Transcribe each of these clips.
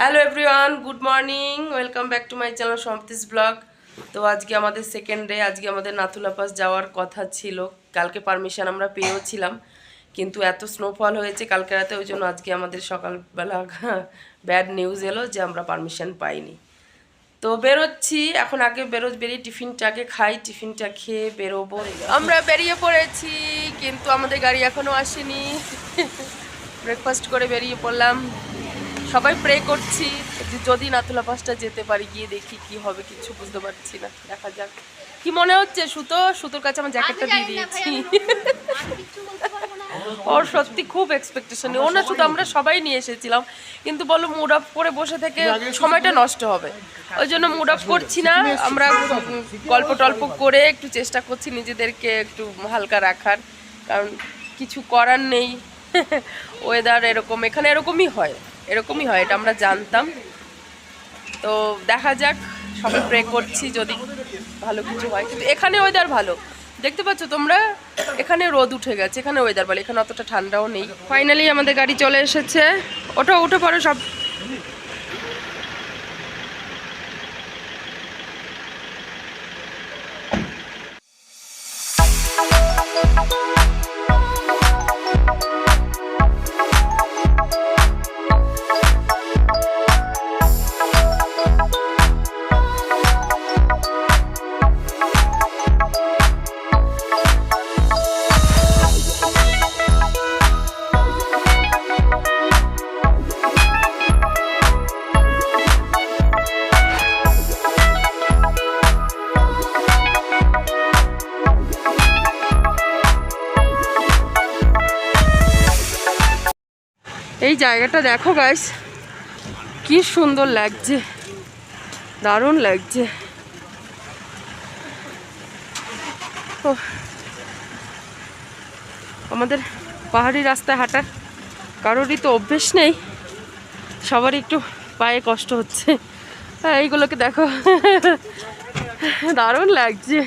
Hello everyone good morning welcome back to my channel সম্পতিস blog তো আজকে আমাদের second day আজকে আমাদের নাথুলা পাস যাওয়ার কথা ছিল। কালকে পারমিশন আমরা পেয়েও ছিলাম, কিন্তু এত স্নোফল হয়েছে কালকে রাতে, ওই জন্য আজকে আমাদের সকালবেলা ব্যাড নিউজ এলো যে আমরা পারমিশন পাইনি। তো বেরোচ্ছি, এখন আগে বেরো বেরিয়ে টিফিনটাকে খাই, টিফিনটা খেয়ে বেরোবো। আমরা বেরিয়ে পড়েছি, কিন্তু আমাদের গাড়ি এখনও আসেনি। ব্রেকফাস্ট করে বেরিয়ে পড়লাম। সবাই প্রে করছি যে যদি নাথুলা পাসটা যেতে পারি গিয়ে দেখি কি হবে কিছু বুঝতে পারছি না। দেখা যাক। কি মনে হচ্ছে? সুতো? সুতোর কাছে আমার জ্যাকেটটা দিয়ে দিয়েছি। ওর সত্যি খুব এক্সপেকটেশন ও না শুধু আমরা সবাই নিয়ে এসেছিলাম। কিন্তু বলো মুড অফ করে বসে থেকে সময়টা নষ্ট হবে। ওই জন্য মুড অফ করছি না। আমরা গল্প টল্প করে একটু চেষ্টা করছি নিজেদেরকে একটু হালকা রাখার। কারণ কিছু করার নেই। ওয়েদার এরকম এখানে এরকমই হয়। এরকমই হয়, এটা আমরা জানতাম। তো দেখা যাক, সবাই প্রে করছি যদি ভালো কিছু হয়। কিন্তু এখানে ওয়েদার ভালো। দেখতে পাচ্ছ তোমরা, এখানে রোদ উঠে গেছে, এখানে ওয়েদার ভালো, এখানে অতটা ঠান্ডাও নেই। ফাইনালি আমাদের গাড়ি চলে এসেছে। ওটা উঠে পড়ো সব। জায়গাটা দেখো গাইস কি সুন্দর লাগছে। দারুণ লাগছে। ওহ। আমাদের পাহাড়ি রাস্তায় হাঁটার কারোরই তো অভ্যেস নেই। সবারই একটু পায়ে কষ্ট হচ্ছে। হ্যাঁ এইগুলোকে দেখো। দারুণ লাগছে।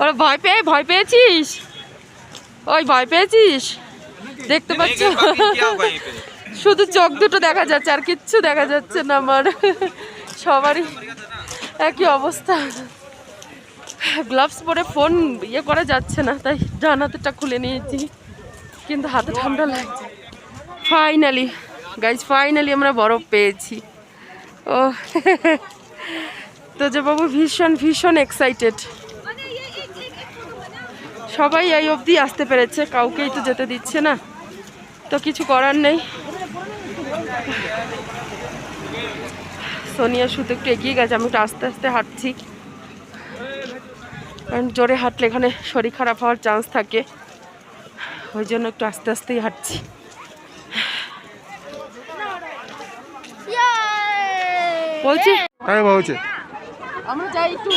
ওরা ভয় পেয়ে, ভয় পেয়েছিস? ওই ভয় পেয়েছিস? দেখতে পাচ্ছ? শুধু চোখ দুটো দেখা যাচ্ছে আর কিচ্ছু দেখা যাচ্ছে না আমার। সবারই একই অবস্থা। গ্লাভস পরে ফোন ইয়ে করা যাচ্ছে না তাই ডান হাতেরটা খুলে নিয়েছি। কিন্তু হাতে ঠান্ডা লাগছে। ফাইনালি গাইজ ফাইনালি আমরা বরফ পেয়েছি। ও তো যে বাবু ভীষণ ভীষণ এক্সাইটেড সবাই এই অবধি আসতে পেরেছে কাউকেই তো যেতে দিচ্ছে না। তো কিছু করার নেই। সোনিয়া শুধু একটু এগিয়ে গেছে আমি একটু আস্তে আস্তে হাঁটছি। কারণ জোরে হাঁটলে এখানে শরীর খারাপ হওয়ার চান্স থাকে। ওই জন্য একটু আস্তে আস্তেই হাঁটছি। হ্যাঁ, বলছি। আমরা যাই একটু।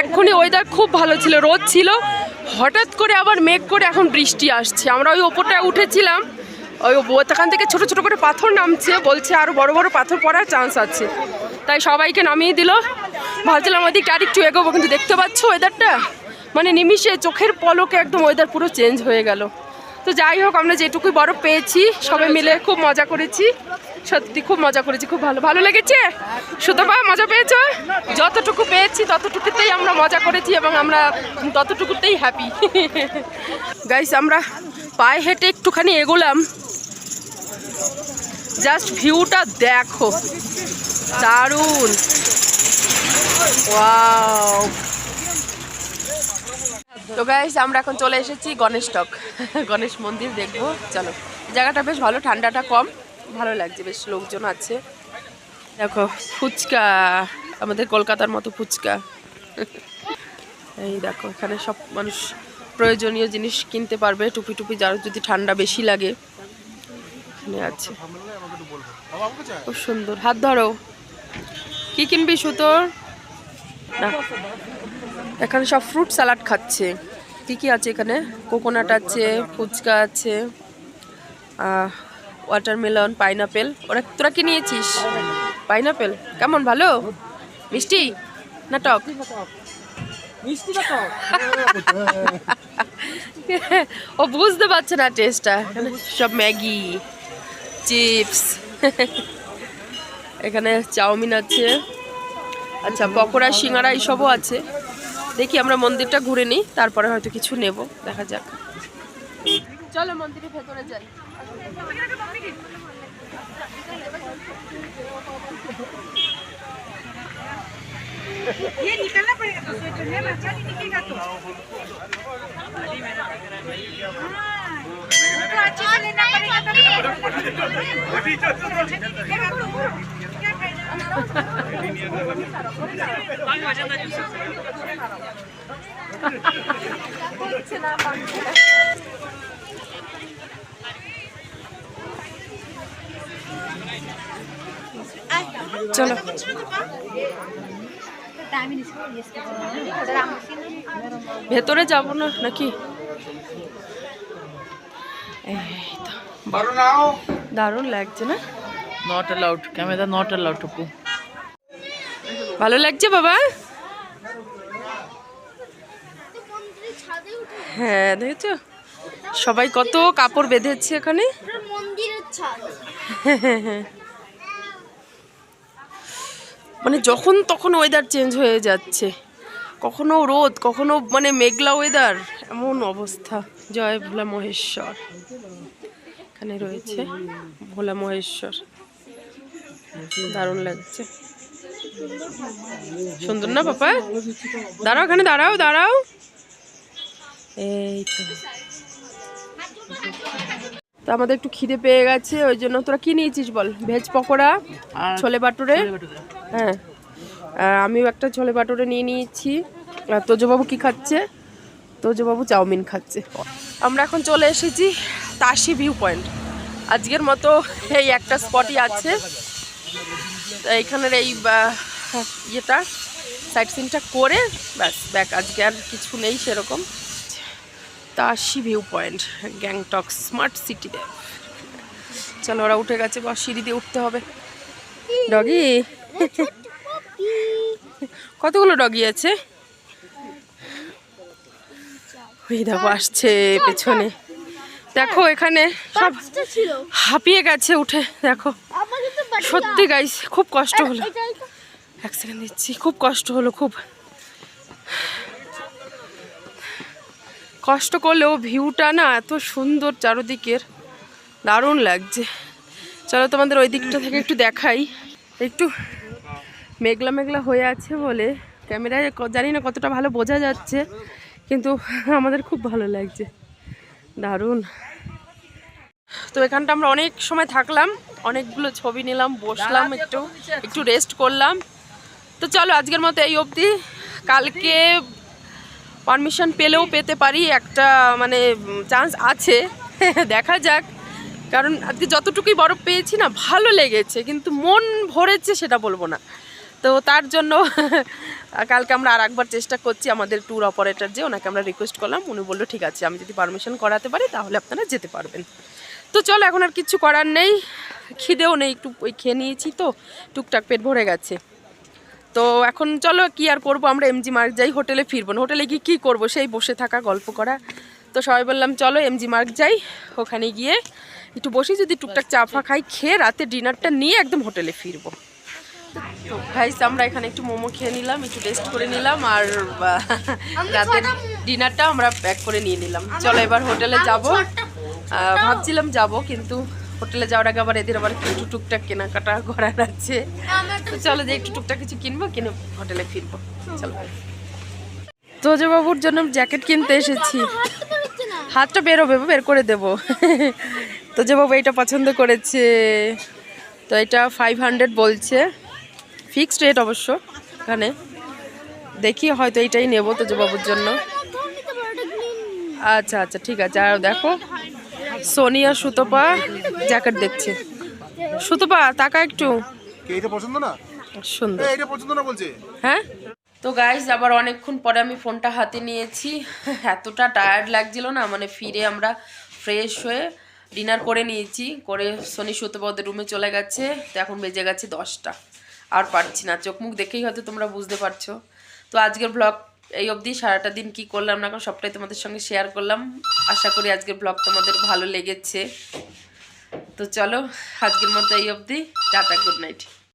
এক্ষুনি ওয়েদার খুব ভালো ছিল, রোদ ছিল। হঠাৎ করে আবার মেঘ করে এখন বৃষ্টি আসছে। আমরা ওই ওপরটায় উঠেছিলাম। ওই ওখান থেকে ছোট ছোট করে পাথর নামছে, বলছে আরও বড় বড় পাথর পড়ার চান্স আছে। তাই সবাইকে নামিয়ে দিল। ভাবছিলাম ওদিকটা আরেকটু এগোবো, কিন্তু দেখতে পাচ্ছ ওয়েদারটা মানে নিমিষে চোখের পলকে একদম ওয়েদার পুরো চেঞ্জ হয়ে গেল। তো যাই হোক, আমরা যেটুকুই বরফ পেয়েছি, সবাই মিলে খুব মজা করেছি। সত্যি খুব মজা করেছি, খুব ভালো। ভালো লেগেছে? সুতপা মজা পেয়েছ? যতটুকু পেয়েছি, ততটুকুতেই আমরা মজা করেছি এবং আমরা ততটুকুতেই হ্যাপি গাইস আমরা পায়ে হেঁটে একটুখানি এগোলাম। জাস্ট ভিউটা দেখো। দারুণ। ওয়াও তো গাইস আমরা এখন চলে এসেছি গণেশ টক গণেশ মন্দির দেখব। চলো, জায়গাটা বেশ ভালো, ঠান্ডাটা কম। ভালো লাগছে, বেশ লোকজন আছে। দেখো, ফুচকা, আমাদের কলকাতার মতো ফুচকা। এই দেখো, এখানে সব মানুষ প্রয়োজনীয় জিনিস কিনতে পারবে। টুপি টুপি যার যদি ঠান্ডা বেশি লাগে, এখানে আছে। খুব সুন্দর। হাত ধরো। কি কিনবি সুতোর? এখানে সব ফ্রুট স্যালাড খাচ্ছে। কি কি আছে এখানে? কোকোনাট আছে, ফুচকা আছে ওয়াটারমেলন, পাইনাপেল। ওরা তোরা কি নিয়েছিস? পাইনাপেল? কেমন, ভালো? মিষ্টি? না টক? ও বুঝতে পারছে না টেস্টটা সব ম্যাগি, চিপস। এখানে চাউমিন আছে। আচ্ছা পকোড়া সিঙ্গারা এইসবও আছে দেখি আমরা মন্দিরটা ঘুরে নিই তারপরে হয়তো কিছু নেব দেখা যাক চলো মন্দিরের ভেতরে যাই ये निकलना पड़ेगा तो स्वेटर में बच्चा नहीं दिखेगा तो हाँ, तो अच्छे से लेना पड़ेगा চলো। ভেতরে যাব না নাকি? দারুণ লাগছে না? Not allowed camera not allowed টুকু ভালো লাগছে বাবা? হ্যাঁ দেখেছ? সবাই কত কাপড় বেঁধেছে এখানে। মানে যখন তখন ওয়েদার চেঞ্জ হয়ে যাচ্ছে। কখনো রোদ, কখনো মানে মেঘলা ওয়েদার এমন অবস্থা। জয় ভোলা মহেশ্বর। এখানে রয়েছে ভোলা মহেশ্বর। দারুণ লাগছে। সুন্দর না পাপা? দাঁড়াও এখানে দাঁড়াও দাঁড়াও। এই তো। আমাদের একটু খিদে পেয়ে গেছে ওই জন্য তোরা কি নিয়েছিস বল? ভেজ পকোড়া ছোলে বাটুরে? হ্যাঁ। আমিও একটা ছোলে বাটুরে নিয়ে নিয়েছি। আর তোজবাবু কি খাচ্ছে? তোজবাবু চাউমিন খাচ্ছে। আমরা এখন চলে এসেছি তাসি ভিউ পয়েন্ট। আজকের মতো এই একটা স্পটই আছে। এইখানের এই ইয়েটা সাইট সিনটা করে ব্যাস ব্যাক আজকে আর কিছু নেই সেরকম। Tashi view point Gangtok smart সিটিতে চলো ওরা উঠে গেছে বা সিঁড়ি দিয়ে উঠতে হবে। ডগি কতগুলো ডগি আছে? ওই দেখো আসছে পেছনে। দেখো এখানে সব হাঁপিয়ে গেছে উঠে দেখো। সত্যি গাইস খুব কষ্ট হলো। এক সেকেন্ড দিচ্ছি খুব কষ্ট হলো খুব। কষ্ট করলেও ভিউটা না এত সুন্দর চারোদিকের দারুণ লাগছে। চলো তোমাদের ওই দিকটা থেকে একটু দেখাই। একটু মেঘলা মেঘলা হয়ে আছে বলে ক্যামেরায় জানি না কতটা ভালো বোঝা যাচ্ছে কিন্তু আমাদের খুব ভালো লাগছে। দারুণ। তো এখানটা আমরা অনেক সময় থাকলাম অনেকগুলো ছবি নিলাম বসলাম একটু একটু রেস্ট করলাম। তো চলো আজকের মতো এই অবধি। কালকে পারমিশন পেলেও পেতে পারি একটা মানে চান্স আছে। দেখা যাক। কারণ আজকে যতটুকুই বরফ পেয়েছি না ভালো লেগেছে কিন্তু মন ভরেছে সেটা বলব না। তো তার জন্য কালকে আমরা আর একবার চেষ্টা করছি আমাদের ট্যুর অপারেটর যে ওনাকে আমরা রিকোয়েস্ট করলাম। উনি বলল ঠিক আছে আমি যদি পারমিশন করাতে পারি তাহলে আপনারা যেতে পারবেন। তো চলো এখন আর কিছু করার নেই। খিদেও নেই একটু ওই খেয়ে নিয়েছি তো টুকটাক পেট ভরে গেছে। তো এখন চলো কি আর করব আমরা? এমজি মার্ক যাই হোটেলে ফিরবো না। হোটেলে গিয়ে কী করব? সেই বসে থাকা গল্প করা। তো সবাই বললাম চলো এমজি মার্ক যাই। ওখানে গিয়ে একটু বসি যদি টুকটাক চা ফা খাই খেয়ে রাতে ডিনারটা নিয়ে একদম হোটেলে ফিরবো। তো ভাইস আমরা এখানে একটু মোমো খেয়ে নিলাম একটু টেস্ট করে নিলাম আর রাতের ডিনারটা আমরা প্যাক করে নিয়ে নিলাম। চলো এবার হোটেলে যাব। ভাবছিলাম যাব কিন্তু হোটেলে যাওয়ার আগে আবার এদের আবার একটু টুকটাক কেনাকাটা করার আছে। তো চলো যে একটু টুকটাক কিছু কিনবো কিনে হোটেলে ফিরবো। চলো। তোজো বাবুর জন্য জ্যাকেট কিনতে এসেছি। হাতটা বেরোবে বের করে দেবো। তো যে বাবু এইটা পছন্দ করেছে। তো এটা ফাইভ হান্ড্রেড বলছে। ফিক্সড রেট অবশ্য এখানে দেখি হয়তো এইটাই নেব তো যে বাবুর জন্য এটা আচ্ছা আচ্ছা ঠিক আছে। আর দেখো সোনিয়া সুতপা জ্যাকেট দেখছে। সুতপা তাকা একটু। এটা পছন্দ না? সুন্দর। এ, এটা পছন্দ না বলছে? হ্যাঁ? তো গাইজ আবার অনেকক্ষণ পরে আমি ফোনটা হাতে নিয়েছি। এতটা টায়ার্ড লাগছিল না মানে ফিরে আমরা ফ্রেশ হয়ে ডিনার করে নিয়েছি। করে শনি সুতপদের রুমে চলে গেছে। তো এখন বেজে গেছে দশটা। আর পারছি না চোখ মুখ দেখেই হয়তো তোমরা বুঝতে পারছ। তো আজকের ব্লগ এই অবধি সারাটা দিন কি করলাম না করলাম, সবটাই তোমাদের সঙ্গে শেয়ার করলাম। আশা করি আজকের ব্লগ তোমাদের ভালো লেগেছে। তো চলো, আজকের মতো এই অবধি। Tata good night